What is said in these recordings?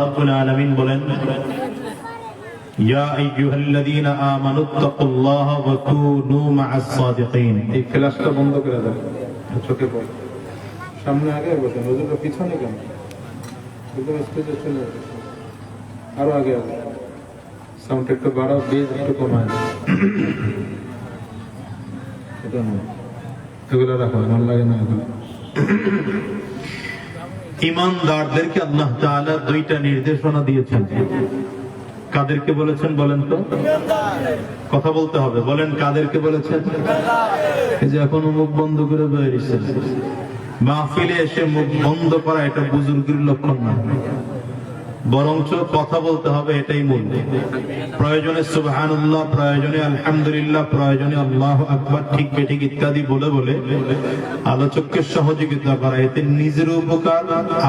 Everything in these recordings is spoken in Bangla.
রব্বুল আলামিন বলেন, ইয়া এই ফ্ল্যাশটা বন্ধ করে দেন, চোখে পড়ে। সামনে আগে বসেন হুজুরটা পিছনে কেন? একদম স্টেজে আরও আগে আগে সাউন্ড একটু বাড়াও, বেজ একটু কমায় নয়। এগুলো রাখো ভালো লাগে না এগুলো। ইমানদারদেরকে আল্লাহ তাআলা দুইটা নির্দেশনা দিয়েছেন। কাদেরকে বলেছেন বলেন তো? কথা বলতে হবে। বলেন কাদেরকে বলেছেন? এই যে এখন মুখ বন্ধ করে বেরিয়েছেন মাহফিলে এসে মুখ বন্ধ করা এটা বুজুর্গের লক্ষণ না। বরঞ্চ কথা বলতে হবে, এটাই মূল। প্রয়োজনে সুবহানাল্লাহ, প্রয়োজনে আলহামদুলিল্লাহ, প্রয়োজনে আল্লাহ আকবার, ঠিক বেঠিক ইত্যাদি বলে বলে আলোচককে সহযোগিতা করা, এতে নিজের উপকার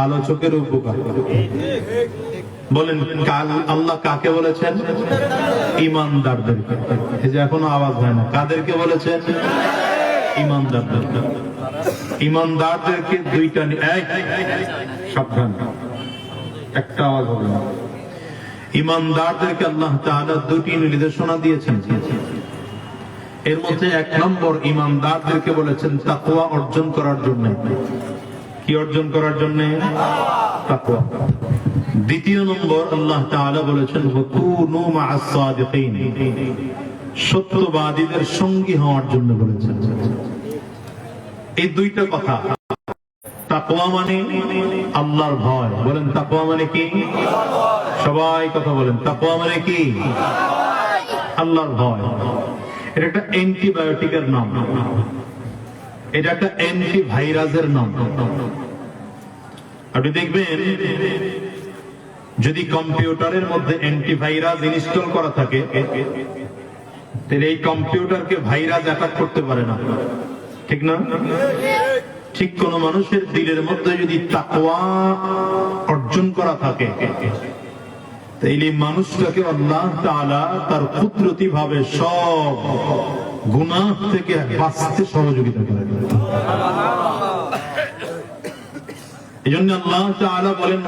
আলোচকের উপকার। বলেন, কাল আল্লাহ কাকে বলেছেন? ইমানদারদেরকে। এই যে এখনও আওয়াজ হয় না, কাদেরকে বলেছেন? ইমানদারদেরকে। ইমানদারদেরকে দুইটা সাবধান। একটা আওয়াজ হবে না। ইমানদারদেরকে আল্লাহ তাআলা দুটি নির্দেশনা দিয়েছেন। এর মধ্যে এক নম্বর, ইমানদারদেরকে বলেছেন তাকওয়া অর্জন করার জন্য। কি অর্জন করার জন্য? তাকওয়া। দ্বিতীয় নম্বর, আল্লাহ তাআলা বলেছেন, ওয়াকুনু মা'আস সাদিকিন। সত্যবাদীদের সঙ্গী হওয়ার জন্য বলেছেন। এই দুইটা কথা। তাকওয়া মানে আল্লাহর ভয়। বলেন, তাকওয়া মানে কি? সবাই কথা বলেন, তাকওয়া মানে কি? আল্লাহর ভয়। এটা একটা অ্যান্টিবায়োটিকের নাম। এটা একটা অ্যান্টি ভাইরাসের নাম। আপনি দেখবেন, যদি কম্পিউটারের মধ্যে অ্যান্টিভাইরাস ইনস্টল করা থাকে, তাহলে এই কম্পিউটারকে ভাইরাস অ্যাটাক করতে পারে না। ঠিক না? ঠিক কোন মানুষের দিলের মধ্যে যদি তাকওয়া অর্জন করা থাকে, তাইলে মানুষটাকে আল্লাহ তাআলা তার কুদরতি ভাবে সব গুনাহ থেকে বাঁচতে সহযোগিতা করে। আল্লাহ তাআলা বলেন,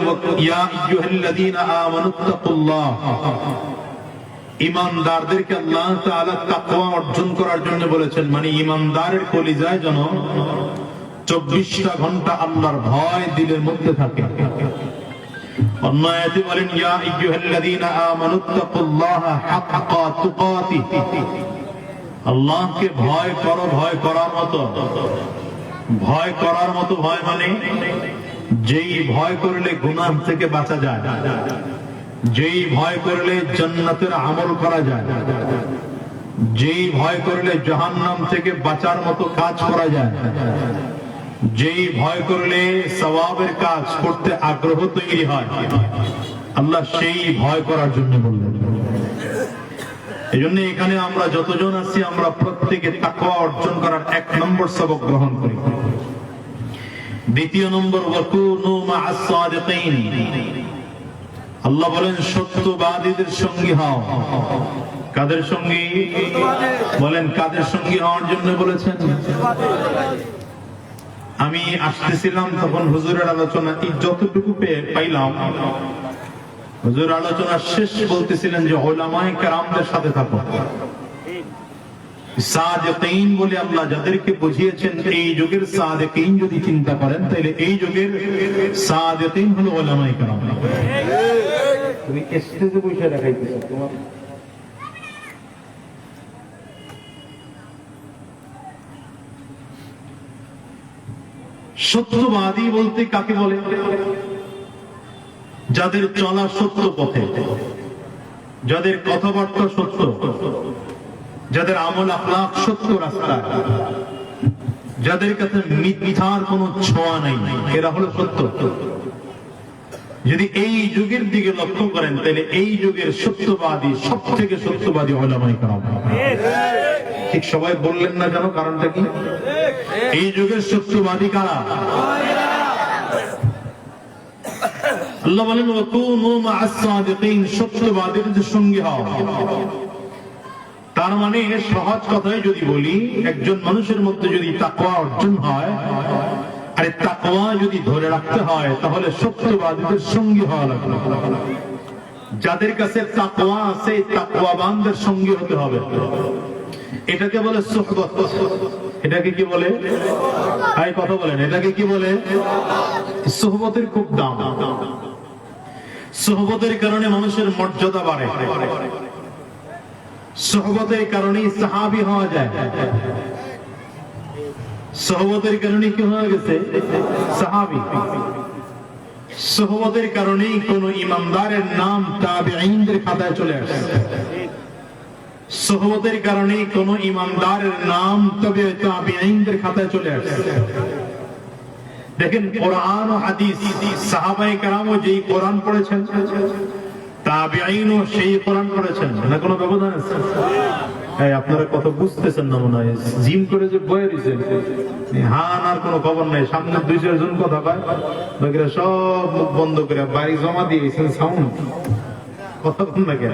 ইয়া আইয়ুহাল্লাযীনা আমানুত্তাকুল্লাহ ইমানদারদেরকে আল্লাহ তাআলা তাকওয়া অর্জন করার জন্য বলেছেন মানে ইমানদারের কলিজায় যেন চব্বিশটা ঘণ্টা আল্লাহর ভয় দিলের মধ্যে থাকে। মানে যেই ভয় করলে গুনাহ থেকে বাঁচা যায়, যেই ভয় করলে জান্নাতের আমল করা যায়, যেই ভয় করলে জাহান্নাম থেকে বাঁচার মতো কাজ করা যায় যেই ভয় করলে সওয়াবের কাজ করতে আগ্রহ তৈরি হয়। আল্লাহ সেই ভয় করার জন্য বললেন। এই জন্য এখানে আমরা যতজন আছি, আমরা প্রত্যেকে তাকওয়া অর্জন করার এক নম্বর সবক গ্রহণ করি। দ্বিতীয় নম্বর আল্লাহ বলেন, সত্যবাদীদের সঙ্গী হও। কাদের সঙ্গী? বলেন, কাদের সঙ্গী হওয়ার জন্য বলেছেন? আমি আসতেছিলাম তখন হুজুরের আলোচনা যতটুকু পাইলাম, হুজুর আলোচনা শেষ বলতেছিলেন যে ওলামায়ে কেরামদের সাথে থাকো। সাদেকিন যাদেরকে বুঝিয়েছেন, এই যুগের সাদেকিন যদি চিন্তা করেন, তাহলে এই যুগের সাদেকিন হলো সত্যবাদী বলতে কাকে বলে? যাদের চলা সত্য পথে। যাদের কথাবার্তা সত্য। যাদের আমল আখলাক সত্য রাস্তায়। যাদের কাছে মিথ্যার কোনো ছোঁয়া নাই। এরা হলো সত্য। যদি এই যুগের দিকে লক্ষ্য করেন, তাহলে এই যুগের সত্যবাদী সব থেকে সত্যবাদী ওলামাই কারাম। ঠিক সবাই বললেন না জানো কারণটা কি? এই যুগের সত্যবাদী কারা? আল্লাহ বলেন তার মানে সহজ কথায় যদি বলি, একজন মানুষের মধ্যে যদি তাকওয়া অর্জন হয়, আরে তাকওয়া যদি ধরে রাখতে হয়, তাহলে সত্যবাদীদের সঙ্গী হওয়া লাগবে। যাদের কাছে তাকওয়া আছে, তাকওয়াবানদের সঙ্গী হতে হবে। এটাকে বলে সুহবত। এটাকে কি বলে? এই কথা বলেন, এটাকে কি বলে? সুহবতের খুব দাম। সুহবতের কারণে মানুষের মর্যাদা বাড়ে। সহবতের কারণেই সাহাবি হওয়া যায়। সহবতের কারণে কি হয়ে গেছে? সাহাবি। সহবতের কারণেই কোন ইমামদারের নাম তাবেঈনদের খাতায় চলে আসে। সহবতের কারণেই কোন ইমামদারের নাম তবে তাবেঈনদের খাতায় চলে আসে। দেখেন, কোরআন ও হাদিস, সাহাবায়ে কেরামও যেই কোরআন পড়েছেন সেই কোরআন পড়েছেন না কোনো ব্যবধান আছে? এই আপনারা কত বুঝতেছেন না মনে হয়, জিম করে যে বয়ে হান আর কোনো খবর নাই, সামনে দুই চারজন কথা পায় বাকিরা সব বন্ধ করে বাড়ি জমা দিয়েছেন, সাউন্ড। কথা বল না কেন?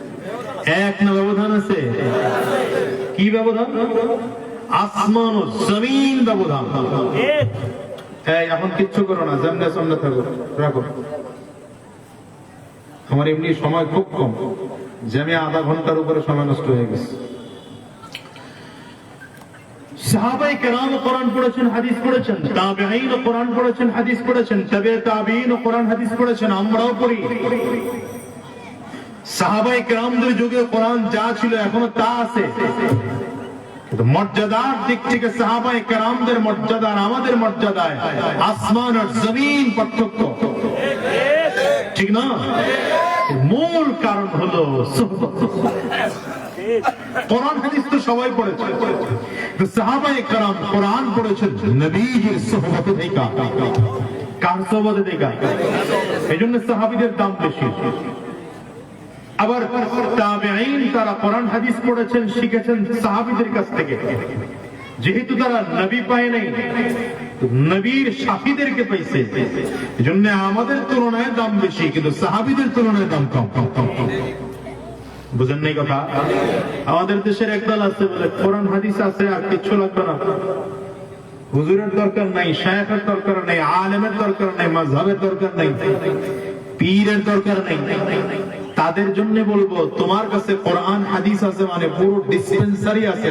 এক না ব্যবধান আছে? কি ব্যবধান? আসমান ও জমিন ব্যবধান। এই, এখন কিচ্ছু করো না, সামনে সামনে থাকো, রাখো। আমার এমনি সময় খুব কম। যে আধা ঘণ্টার উপরে সময় নষ্ট হয়ে গেছে। সাহাবাই কেরাম কোরআন পড়েছেন, হাদিস পড়েছেন, তাবেঈন কোরআন পড়েছেন, হাদিস পড়েছেন, তবে কোরআন, হাদিস পড়েছেন, আমরাও পড়ি। সাহাবাই কেরামদের যুগে কোরআন যা ছিল এখনও তা আছে। কিন্তু মর্যাদার দিক থেকে সাহাবাই কেরামদের মর্যাদা আমাদের মর্যাদায় আসমান আর জমিন পার্থক্য। ঠিক না? মূল কারণ হলো কোরআন হাদিস তো সবাই পড়েছে। সাহাবাই কেরাম কোরআন পড়েছেন নবীজির সোহবতে দেখা কার সোহবতে দেখা এই জন্য সাহাবিদের দাম বেশি। আবার তাবেঈন তারা কোরআন হাদিস পড়েছেন, শিখেছেন সাহাবীদের কাছ থেকে। যেহেতু তারা নবী পায় নাই নবীর সাথীদেরকে পাইছে। এজন্য আমাদের তুলনায় দাম বেশি, কিন্তু সাহাবীদের তুলনায় দাম কম কম কম কম। বুঝেন নাই কথা? আমাদের দেশের একদল আছে, বলে কোরআন হাদিস আছে আর কিচ্ছু লাগবে না। হুজুরের দরকার নাই, শায়েখের দরকার নাই, আলেমের দরকার নাই, মাযহাবের দরকার নাই, পীরের দরকার নাই। তাদের জন্য বলব, তোমার কাছে কোরআন, হাদিস আছে মানে পুরো ডিসপেন্সারি আছে।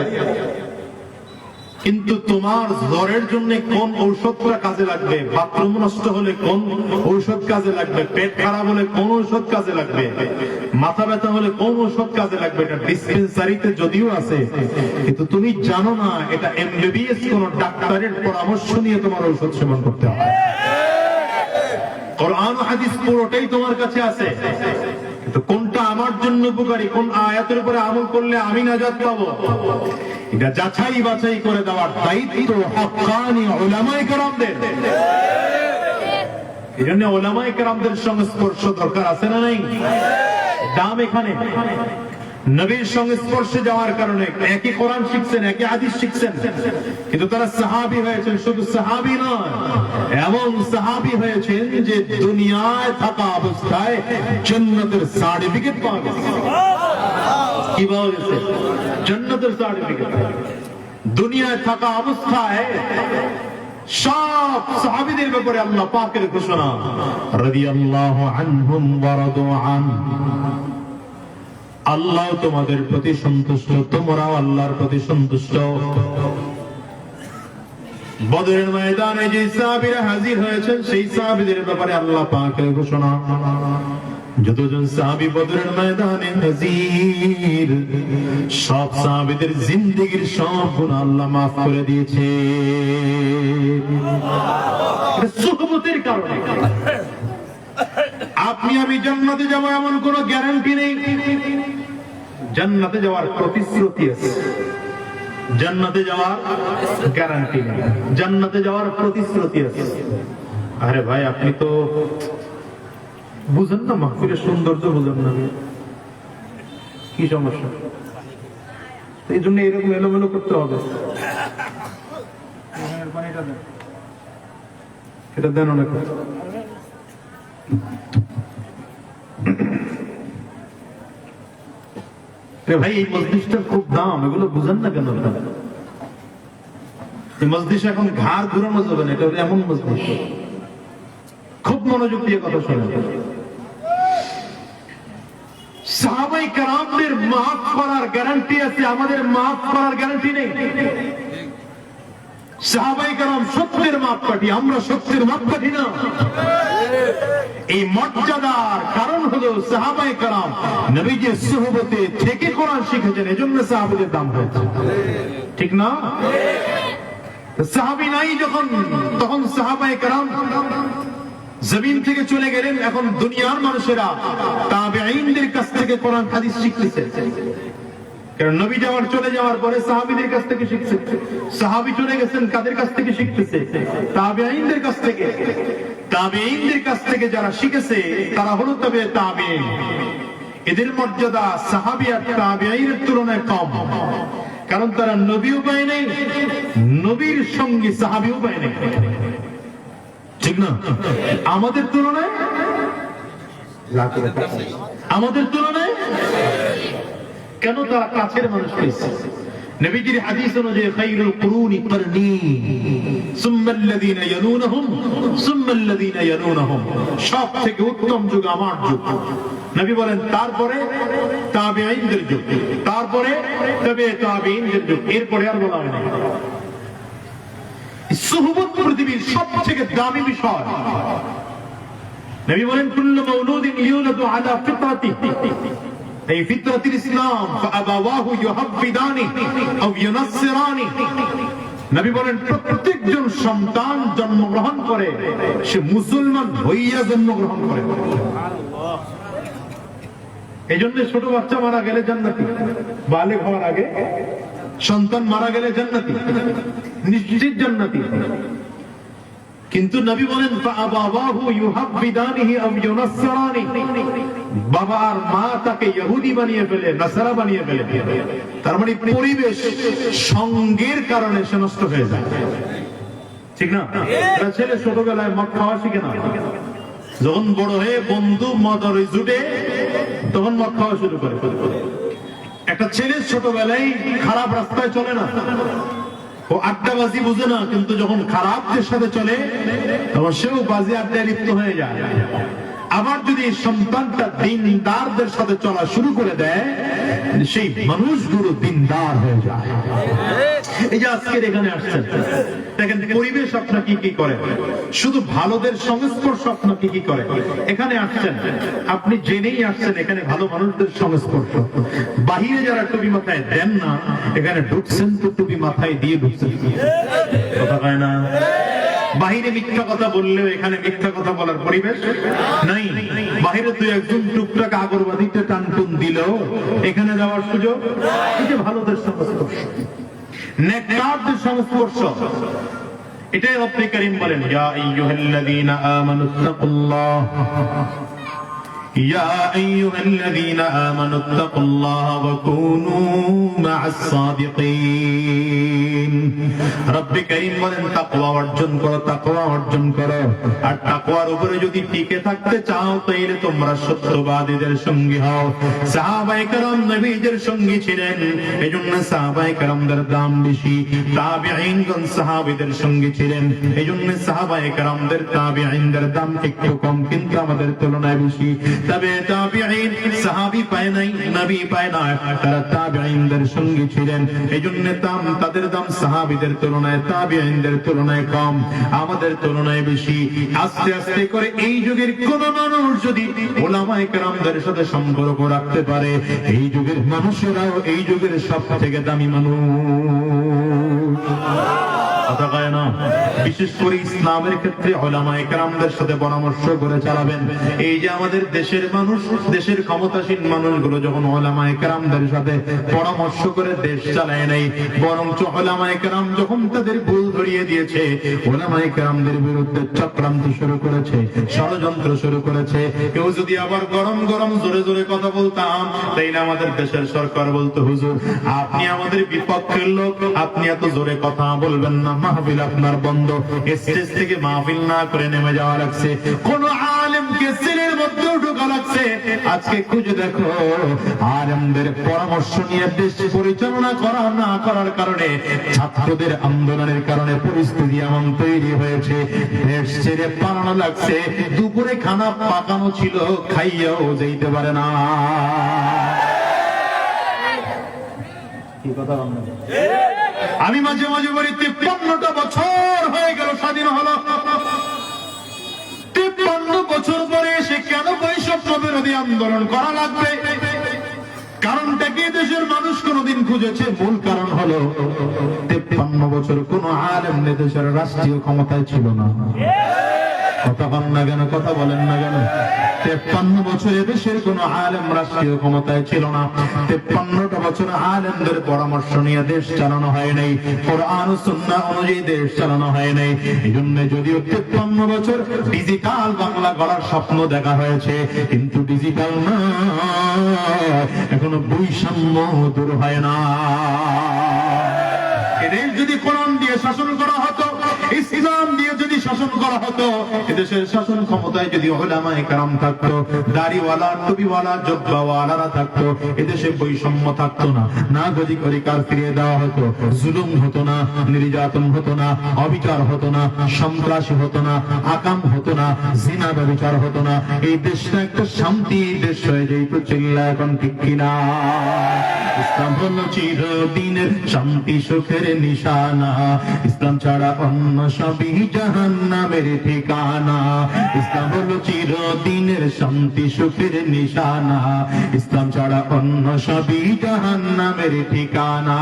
কিন্তু তোমার জ্বরের জন্য কোন ঔষধটা কাজে লাগবে? বাথরুম নষ্ট হলে কোন ঔষধ কাজে লাগবে? পেট খারাপ হলে কোন ঔষধ কাজে লাগবে? মাথা ব্যথা হলে কোন ঔষধ কাজে লাগবে? এটা ডিসপেন্সারিতে যদিও আছে, কিন্তু তুমি জানো না, এটা এমবিবিএস কোন ডাক্তারের পরামর্শ নিয়ে তোমার ঔষধ সেবন করতে হয় কোরআন, হাদিস পুরোটাই তোমার কাছে আছে। কোনটা আমার জন্য উপকারী? কোন আয়াতের উপরে আমল করলে আমি নাজাত পাবো? এটা যাচাই বাছাই করে দেওয়ার দায়িত্ব হকানি ওলামাই কারামদের। এই জন্য ওলামাই কারামদের সংস্পর্শ দরকার আছে না নাই? দাম এখানে। নবীর সংস্পর্শে যাওয়ার কারণে একই কোরআন শিখছেন, একই হাদিস শিখছেন, কিন্তু তারা সাহাবি হয়েছেন, শুধু সাহাবি নয়, এমন সাহাবি হয়েছেন যে দুনিয়ায় থাকা অবস্থায় জান্নাতের সার্টিফিকেট পাওয়া গেছে। কি পাওয়া গেছে? জান্নাতের সার্টিফিকেট দুনিয়ায় থাকা অবস্থায় সব সাহাবীদের ব্যাপারে আল্লাহ পাকের ঘোষণা। রাদিয়াল্লাহু আনহুম ওয়া রাদু আন। আল্লাহ তোমাদের প্রতি সন্তুষ্ট, তোমরাও আল্লাহর প্রতি সন্তুষ্ট। বদরের ময়দানে যে সাহাবীরা হাজির হয়েছেন, সেই সাহাবীদের ব্যাপারে আল্লাহ পাকের ঘোষণা। যতজন সাহাবি বদরের ময়দানে হাজির, সব সাহাবীদের জিন্দেগীর সব গুণ আল্লাহ মাফ করে দিয়েছে। সুহবতের কারণে। আপনি আমি জান্নাতে যাব এমন কোন গ্যারান্টি নেই। জান্নাতে যাওয়ার প্রতিশ্রুতি আছে। জান্নাতে যাওয়ার গ্যারান্টি নেই। জান্নাতে যাওয়ার প্রতিশ্রুতি আছে। আরে ভাই, আপনি তো বুঝেন না মাহফিলের সৌন্দর্য বুঝেন না কি সমস্যা? এই জন্য এরকম এলোমেলো করতে হবে। এটা দেন অনেক। ভাই, এই মসজিদটার খুব দাম, এগুলো বুঝেন না কেন মসজিদ এখন ঘাড় ঘুরানো যাবে না, এটা এমন মসজিদ। খুব মনোযোগ দিয়ে কথা শোনেন। সাহাবাই কারামদের মাফ করার গ্যারান্টি আছে, আমাদের মাফ করার গ্যারান্টি নেই। সাহাবাই কারাম সত্যের মাপ কাঠি আমরা সত্যের মাপ কাঠি না। এই মর্যাদার কারণ হলো সাহাবাই কারাম নবীজের সোহবতে থেকে কোরআন শিখেছেন, এজন্য সাহাবিদের দাম হয়েছে। ঠিক না? সাহাবি নাই যখন, তখন সাহাবাই কারাম জমিন থেকে চলে গেলেন, এখন দুনিয়ার মানুষেরা তাবেঈনদের কাছ থেকে কোরআন, হাদিস শিখতেছে কারণ নবী যাওয়ার, চলে যাওয়ার পরে সাহাবিদের কাছ থেকে শিখছে। সাহাবি চলে গেছেন কাদের কাছ থেকে শিখতেছে? তাবেঈনদের কাছ থেকে। তাবেঈনদের কাছ থেকে যারা শিখেছে, তারা হলো তবে তাবেঈন এদের মর্যাদা সাহাবি আর তাবেঈনের তুলনায় কম। কারণ তারা নবীও পায় নাই, নবীর সঙ্গে সাহাবিও পায় নাই। ঠিক না? আমাদের তুলনায়? আমাদের তুলনায়? কেন তারা কাছের মানুষ পেয়েছে নবীজির হাদিস অনুযায়ী খাইরুল কুরুনি করনি সুম্মাল্লাযীনা ইয়ালুনহুম সুম্মাল্লাযীনা ইয়ালুনহুম সব থেকে উত্তম যুগ আমার যুগ। নবী বলেন, তারপরে তাবেঈনদের যুগ। তারপরে তবে তাবেঈনদের যুগ। এরপরে আর বলা হয় না সুহবত পৃথিবীর সব থেকে দামি বিষয়। নবী বলেন, কুল্লু মাউলুদিন ইউলাদু আলা ফিতরাতি এই ফিতরাতিল ইসলাম, ফাআবাওয়াহু ইউহাব্বিদানি আও ইউনাসসিরানি। নবী বলেন, প্রত্যেকজন সন্তান জন্মগ্রহণ করে, সে মুসলমান হইয়া জন্মগ্রহণ করে। এই জন্য ছোট বাচ্চা মারা গেলে জান্নাতি বালেগ হওয়ার আগে সন্তান মারা গেলে জান্নাতি, নিশ্চিত জান্নাতি। কিন্তু নবী বলেন বাবা আর মা তাকে ইহুদি বানিয়ে ফেলে, নাসারা বানিয়ে ফেলে। তার মানে পরিবেশ সঙ্গের কারণে সে নষ্ট হয়ে যায়। ঠিক না? ছেলে ছোটবেলায় মদ খাওয়া শিখে না? যখন বড় হয়ে বন্ধু মদর জুটে, তখন মদ খাওয়া শুরু করে। একটা ছেলে ছোটবেলায় খারাপ রাস্তায় চলে না? ও আড্ডাবাজি বুঝে না, কিন্তু যখন খারাপদের সাথে চলে, তখন সেও বাজি আড্ডায় লিপ্ত হয়ে যায়। আবার যদি সন্তানটা দিনদারদের সাথে চলা শুরু করে দেয় সেই মানুষগুলো দিনদার হয়ে যায়। আজকের এখানে আসছেন, দেখেন পরিবেশ আপনার কি করে শুধু ভালোদের সংস্পর্শ আপনার কি করে এখানে আসছেন, আপনি জেনেই আসছেন এখানে ভালো মানুষদের সংস্পর্শ। বাহিরে যারা টুপি মাথায় দেন না, এখানে ঢুকছেন তো টুপি মাথায় দিয়ে ঢুকছেন। কথা পায় না? বাহিরে মিথ্যা কথা বললেও এখানে মিথ্যা কথা বলার পরিবেশ নাই। বাহিরে তুই একজন টুকটাক আগরবাদীতে টানটুন দিলেও এখানে যাওয়ার সুযোগ এটা ভালোদের সংস্পর্শ। নেককারদের সংস্পর্শ। এটাই রব্বে করিম বলেন, ইয়া আইয়ুহাল্লাযীনা আমানুত্তাকুল্লাহ يا أيها الذين آمنوا اتقوا الله وكونوا مع الصادقين. رب كريم বলেন, তাকওয়া অর্জন করো, তাকওয়া অর্জন করো। আর তাকওয়ার উপরে যদি টিকে থাকতে চাও তাহলে তোমরা সত্যবাদীদের সঙ্গী হও। সাহাবায়ে کرام নবীদের সঙ্গী ছিলেন। এজন্য সাহাবায়ে کرامদের দাম বেশি। তাবিঈনগণ সাহাবীদের সঙ্গী ছিলেন। এজন্য সাহাবায়ে کرامদের তাবিঈনদের দাম একটু কম, কিন্তু আমাদের তুলনায় বেশি। তবে তাবিঈন, সাহাবী পায় নাই, নবী পায় না। তারা সঙ্গী ছিলেন। দাম, তাদের দাম সাহাবীদের তুলনায় তুলনায় কম, আমাদের তুলনায় বেশি। আস্তে আস্তে করে এই যুগের কোন মানুষ যদি ওলামায়ে সাথে সম্পর্ক রাখতে পারে, এই যুগের মানুষেরাও এই যুগের সব থেকে দামি মানুষ। কথা কয় না বিশেষ করে ইসলামের ক্ষেত্রে ওলামা একরামদের সাথে পরামর্শ করে চালাবেন। এই যে আমাদের দেশের মানুষ, দেশের ক্ষমতাসীন মানুষগুলো যখন ওলামা একরামদের সাথে পরামর্শ করে দেশ চালায় নাই, বরঞ্চ ওলামা একরাম যখন তাদের ভুল ধরিয়ে দিয়েছে, ওলামা একরামদের বিরুদ্ধে চক্রান্ত শুরু করেছে, ষড়যন্ত্র শুরু করেছে। কেউ যদি আবার গরম গরম জোরে জোরে কথা বলতাম তাই না আমাদের দেশের সরকার বলতো, হুজুর, আপনি আমাদের বিপক্ষের লোক, আপনি এত জোরে কথা বলবেন না। মাহফিল আপনার বন্ধ স্টেজ থেকে মাহফিল না করে নেমে যাওয়া লাগছে। কোন আলেমকে সিলের মধ্যেও ঢোকা লাগছে। আজকে খুঁজে দেখো আলেমদের পরামর্শ নিয়ে দেশ পরিচালনা করা না করার কারণে ছাত্রদের আন্দোলনের কারণে পরিস্থিতি এমন তৈরি হয়েছে। দেশ ছেড়ে পালানো লাগছে। দুপুরে খানা পাকানো ছিল খাইয়াও যেতে পারে না। কি কথা বললেন? আমি মাঝে মাঝে বলি, তিপ্পান্নটা বছর হয়ে গেল, স্বাধীন হলো। তিপ্পান্ন বছর পরে এসে কেন বৈষম্য বিরোধী আন্দোলন করা লাগবে? কারণটা কি দেশের মানুষ কোনদিন খুঁজেছে? মূল কারণ হলো, তিপ্পান্ন বছর কোন আলেম দেশের রাষ্ট্রীয় ক্ষমতায় ছিল না। কথা বল না কেন? কথা বলেন না কেন? তেপ্পান্ন বছরে দেশের কোন আলেম রাষ্ট্রীয় ক্ষমতায় ছিল না। তেপ্পান্নটা বছর আলেমদের পরামর্শ নিয়ে দেশ চালানো হয় নাই। কোরআন ও সুন্নাহ অনুযায়ী দেশ চালানো হয় নাই। এই জন্য যদিও তেপ্পান্ন বছর ডিজিটাল বাংলা গড়ার স্বপ্ন দেখা হয়েছে, কিন্তু ডিজিটাল না, এখনও বৈষম্য দূর হয় না। এদের যদি কোরআন দিয়ে শাসন করা হতো, ইসলাম দিয়ে শাসন করা হতো। এদেশের শাসন ক্ষমতায় যদি ওলামায়ে কেরাম থাকতো, দাড়িওয়ালা, টুপিওয়ালা, জব্বাওয়ালারা থাকতো, এদেশে বৈষম্য থাকতো না। না গদি অধিকার ফিরিয়ে দেওয়া হতো। জুলুম হতো না, নির্যাতন হতো না, অবিচার হতো না, সন্ত্রাসী হতো না, আকাম হতো না, জিনা ব্যবচার হতো না। এই দেশটা একটা শান্তি দেশ হয়ে যেত, চিল্লা এখন ঠিক কিনা। ইসলাম হলো চিরদিনের শান্তি, সুখের নিশানা। ইসলাম ছাড়া অন্য সবই জাহান নামের ঠিকানা। ইসলাম হলো চিরদিনের শান্তি, সুখের নিশানা। ইসলাম ছাড়া অন্য সবই জাহান নামের ঠিকানা।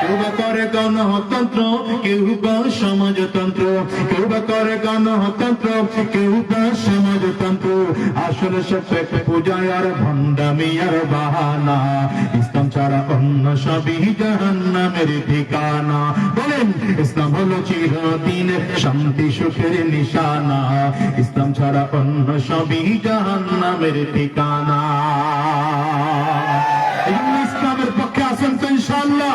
কেউ বা করে গণতন্ত্র, কেউ বা সমাজতন্ত্র। আসলে সব পূজায় আর ভণ্ডামি আর বাহানা। ছাড়া অন্য সবই জাহান্নামের ঠিকানা। বলেন, ইসলাম হলো চিরদিন শান্তি, সুখের নিশানা। ইসলাম ছাড়া অন্য সবই জাহান্নামের ঠিকানা। ইসলামের পক্ষে আসেন তো ইনশাআল্লাহ।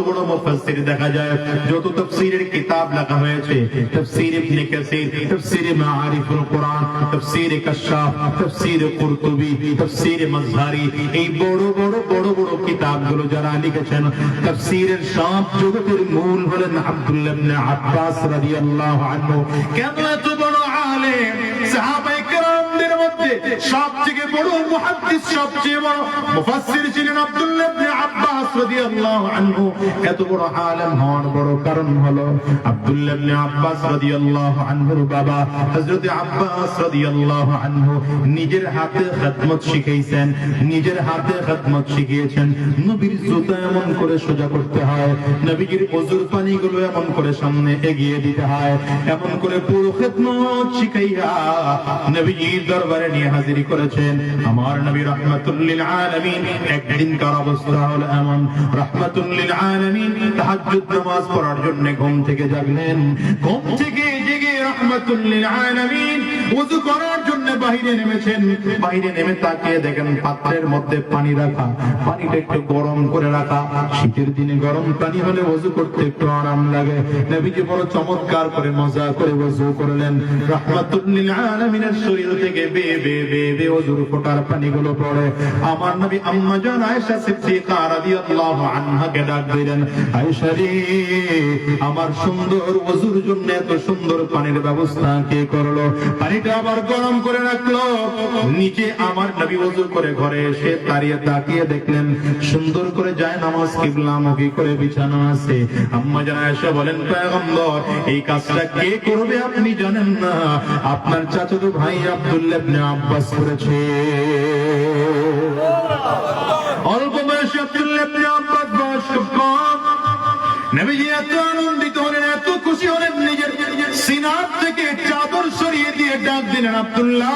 বড় মুফাসসির দেখা যায়, যত তাফসীরের কিতাব লেখা হয়েছে, তাফসীর ইবনে কাসির, তাফসীর মাআরিফুল কোরআন, তাফসীর কাশাফ, তাফসীর কুরতুবী, তাফসীর মাজহারি, এই বড় বড় বড় বড় কিতাবগুলো যারা লিখেছেন, তাফসীরের সব জগতের মূল হলেন আব্দুল্লাহ ইবনে আব্বাস রাদিয়াল্লাহু আনহু। কেন এত বড় আলেম, সাহাবায়ে কেরামদের মধ্যে বড় মুহাদ্দিস, সবচেয়ে বড় মুফাসসির ছিলেন আব্দুল্লাহ ইবনে আব্বাস রাদিয়াল্লাহু আনহু। এত বড় আলেম হওয়ার বড় কারণ হলো আব্দুল্লাহ ইবনে আব্বাস রাদিয়াল্লাহু আনহুর বাবা হযরত আব্বাস রাদিয়াল্লাহু আনহু নিজের হাতে খেদমত শিখিয়েছেন নিজের হাতে খেদমত শিখিয়েছেন। নবীর জুতা এমন করে সোজা করতে হয়, নবীজির ওজুর পানিগুলো এমন করে সামনে এগিয়ে দিতে হয়, এমন করে পুরো খেদমত শিখাইয়া নবীজির দরবারে নিয়ে হাজিরি করেছেন। আমার নবী রহমাতুল্লিল আলামিন একদিন কার অবস্থা হলো এমন। রহমাতুল্লিল আলামিন তাহাজ্জুদ নামাজ পড়ার জন্য ঘুম থেকে জাগলেন। ঘুম থেকে জেগে রহমাতুল্লিল আলামিন ওযু করার জন্য বাইরে নেমেছেন। বাইরে নেমে তাকিয়ে দেখেন পাত্রের মধ্যে পানি রাখা। পানিটা একটু গরম করে রাখা। শীতের দিনে গরম পানি হলে ওযু করতে একটু আরাম লাগে। নবীজি বড় চমৎকার করে মজা করে ওযু করলেন। রাহমাতুল্লিল আলামিনের শরীর থেকে আমার সুন্দর ওযুর জন্য এত সুন্দর পানির ব্যবস্থা কে করল? পানিটা আবার গরম করে রাখল। নিচে আমার নবী ওযু করে ঘরে এসে দাঁড়িয়ে তাকিয়ে দেখলেন, সুন্দর করে যায় নামাজ কিবলামুখী করে বিছানো আছে। আম্মা জান বলেন এই কাজটা কে করবে আপনি জানেন না? আপনার চাচাতো ভাই আব্দুল্লাহ ইবনে আব্বাস করেছে। অল্প বয়সে আব্দুল্লাহ ইবনে আব্বাস বয়স কম। নবীজি এত আনন্দিত হলেন, এত খুশি হলেন, নিজের সিনার থেকে চাদর সরিয়ে দিয়ে ডাক দিলেন আব্দুল্লাহ।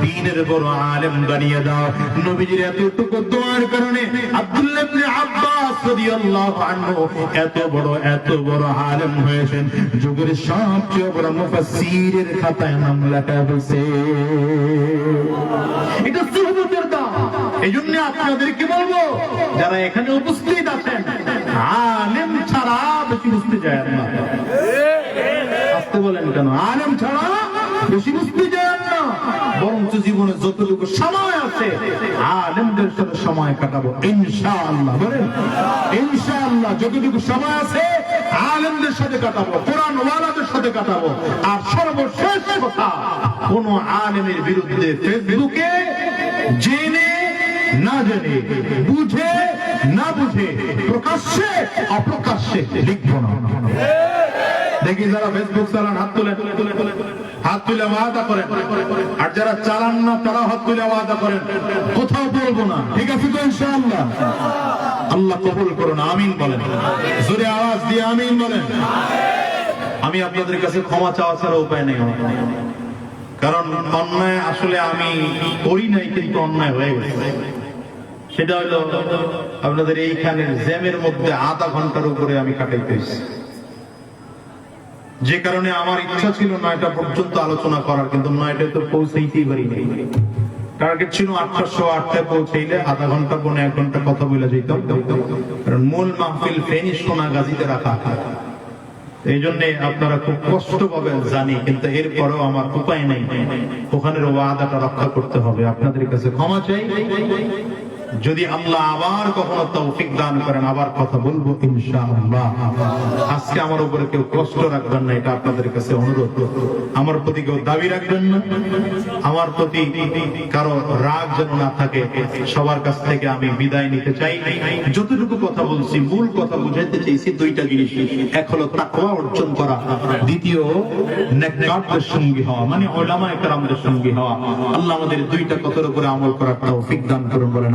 দ্বীনের বড় আলেম বানিয়ে দাও। নবীজির এতটুকু দোয়ার কারণে আব্দুল্লাহ আব্বাস এত বড় এত বড় আলেম হয়েছেন। যুগের সবচেয়ে বড় মুফাসসিরের খাতায় নাম লেখা হয়েছে। এটা সুহবতের দাম। এই জন্য আপনাদেরকে বলব, যারা এখানে উপস্থিত আছেন, আলেম ছাড়া বেশি বুঝতে যায় না। আসতে বলেন কেন? আলেম ছাড়া না। বরঞ্চ জীবনে যতটুকু সময় আছে, আলেমদের সাথে সময় কাটাবো, ইনশাআল্লাহ। বলেন, ইনশাআল্লাহ, যতটুকু সময় আছে, আলেমদের সাথে কাটাবো কোরআন ওয়ালাদের সাথে কাটাবো। আর সর্বশেষ কথা, কোন আলেমের বিরুদ্ধে ফেসবুকে জেনে না জেনে, বুঝে না বুঝে, প্রকাশ্যে, অপ্রকাশ্যে লিখব না। দেখি যারা ফেসবুক চালান, হাত তুলে। হাত তুলে ওয়াদা করেন। আর যারা চালান না তারা হাত তুলে ওয়াদা করেন। কোথাও বলব না। ঠিক আছে তো ইনশাআল্লাহ? আল্লাহ কবুল করুন, আমিন বলেন। জোরে আওয়াজ দিয়ে আমিন বলেন। আমি আপনাদের কাছে ক্ষমা চাওয়া ছাড়া উপায় নেই কারণ অন্যায় আসলে আমি করি নাই, কিন্তু অন্যায় হয়ে গেছে। সেটা হলো আপনাদের এইখানে জ্যামের মধ্যে আধা ঘণ্টার উপরে আমি কাটাইতেছি যে কারণে আমার ইচ্ছা ছিল নয়টা পর্যন্ত আলোচনা করার, কিন্তু নয়টায় তো পৌঁছাইতেই পারি নাই টার্গেট ছিল আটটায় পৌঁছাইলে আধা ঘণ্টা পনেরো এক ঘণ্টা কথা বলে কারণ মূল মাহফিল ফেনি রাখা। এই জন্য আপনারা খুব কষ্ট পাবেন জানি, কিন্তু এরপরেও আমার উপায় নেই। ওখানের ওয়াদাটা রক্ষা করতে হবে। আপনাদের কাছে ক্ষমা চাই। যদি আল্লাহ আবার কখনো তৌফিক দান করেন, আবার কথা বলব ইনশাআল্লাহ। আজকে আমার উপরে কেউ কষ্ট রাখবেন না, এটা আপনাদের কাছে অনুরোধ। আমার প্রতি কেউ দাবি রাখবেন না। আমার প্রতি কারও রাগ যেন না থাকে, সবার কাছ থেকে আমি বিদায় নিতে চাই। যতটুকু কথা বলছি, মূল কথা বুঝাইতে চাইছি দুইটা জিনিস। এক হলো তাকওয়া অর্জন করা, দ্বিতীয় নেককারদের সঙ্গী হওয়া মানে ওলামা একরামদের সঙ্গী হওয়া। আল্লাহ আমাদের দুইটা কথার উপরে আমল করার তৌফিক দান করুন বলেন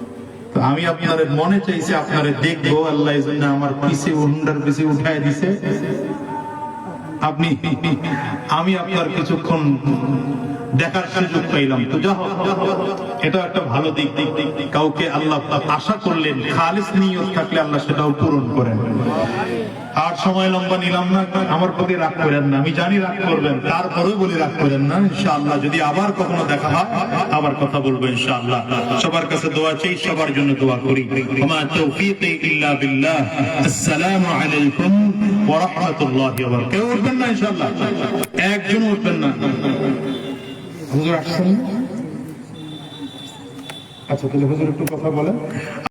আমি আপনার মনে চাইছে আপনার দেখব, আল্লাহ জন্য আমার পিছিয়ে হুন্ডার পিছিয়ে উঠাই দিছে। আপনি, আমি আপনার কিছুক্ষণ দেখার সুযোগ পাইলাম তো। যা এটা একটা ভালো দিক। দিক দিক। কাউকে আল্লাহ আশা করলেন, খালিস নিয়ত থাকলে আল্লাহ সেটাও পূরণ করেন। আর সময় লম্বা নিলাম না, আমার প্রতি রাগ করেন না। আমি জানি রাগ করবেন, তারপরেও বলি রাগ করেন না, ইনশাআল্লাহ। যদি আবার কখনো দেখা হয়, আবার কথা বলব ইনশাআল্লাহ। সবার কাছে দোয়া চাই, সবার জন্য দোয়া করি। ওমা তৌফিকি ইল্লা বিল্লাহ। আসসালামু আলাইকুম ওয়া রাহমাতুল্লাহি ওয়া বারাকাতুহু। কেউ উঠবেন না ইনশাআল্লাহ? একজন উঠবেন না। হুজুর আসছেন? আচ্ছা তাহলে হুজুর একটু কথা বলেন